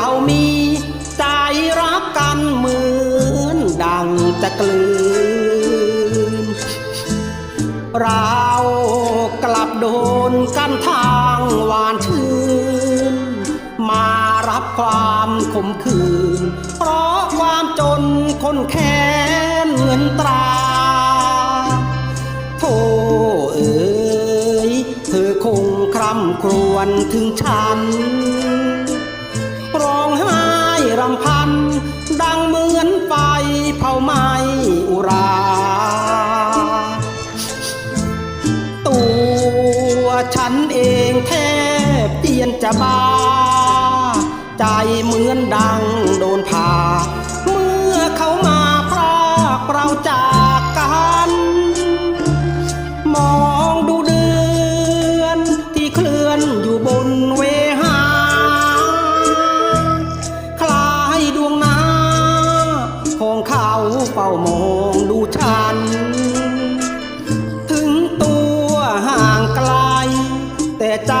เรามีใจรักกันเหมือนดังจะกลืน เรากลับโดนกันทางหวานชื่น มารับความขมขื่นเพราะความจนคนแค้นเงินตราโธ่เอ๋ยเธอคงคร่ำครวญถึงฉัน เผาไม้อุรา ตัวฉันเองแทบเตียนจะบ้า ใจเหมือนดังโดนผ่า เมื่อเขามาพรากเราจากกัน มองดูเดือนที่เคลื่อนอยู่บนเว ฝ้ามองดูฉัน ถึงตัวห่างไกล แต่ใจ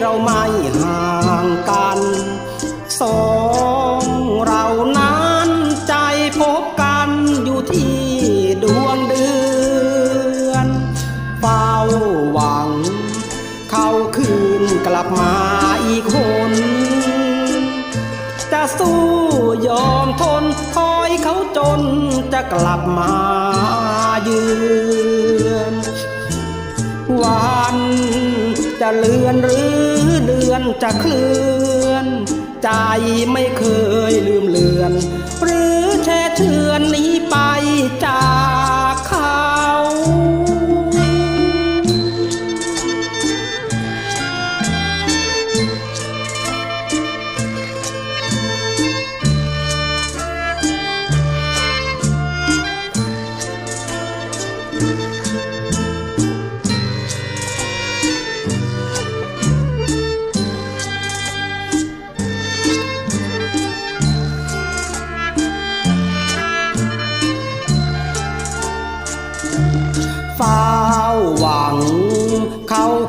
เราไม่ห่างกัน สองเรานั้นใจพบกันอยู่ที่ดวงเดือนเฝ้าหวัง เขาคืนกลับมาอีกคน จะสู้ยอมทนคอ จนจะกลับมาเยือนวันจะเลือนหรือเดือนจะเคลื่อน ใจไม่เคยลืมเลือน หรือแช่เชือนหนี้ไป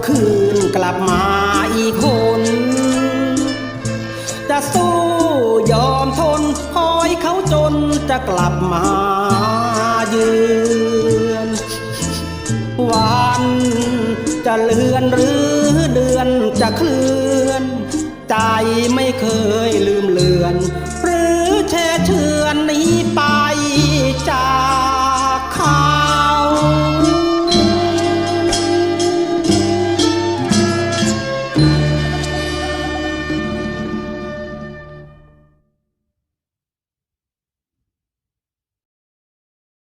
คืนกลับมาอีกคน จะสู้ยอมทนคอยเขาจนจะกลับมาเยือนวันจะเลือนหรือเดือนจะเคลื่อน ใจไม่เคย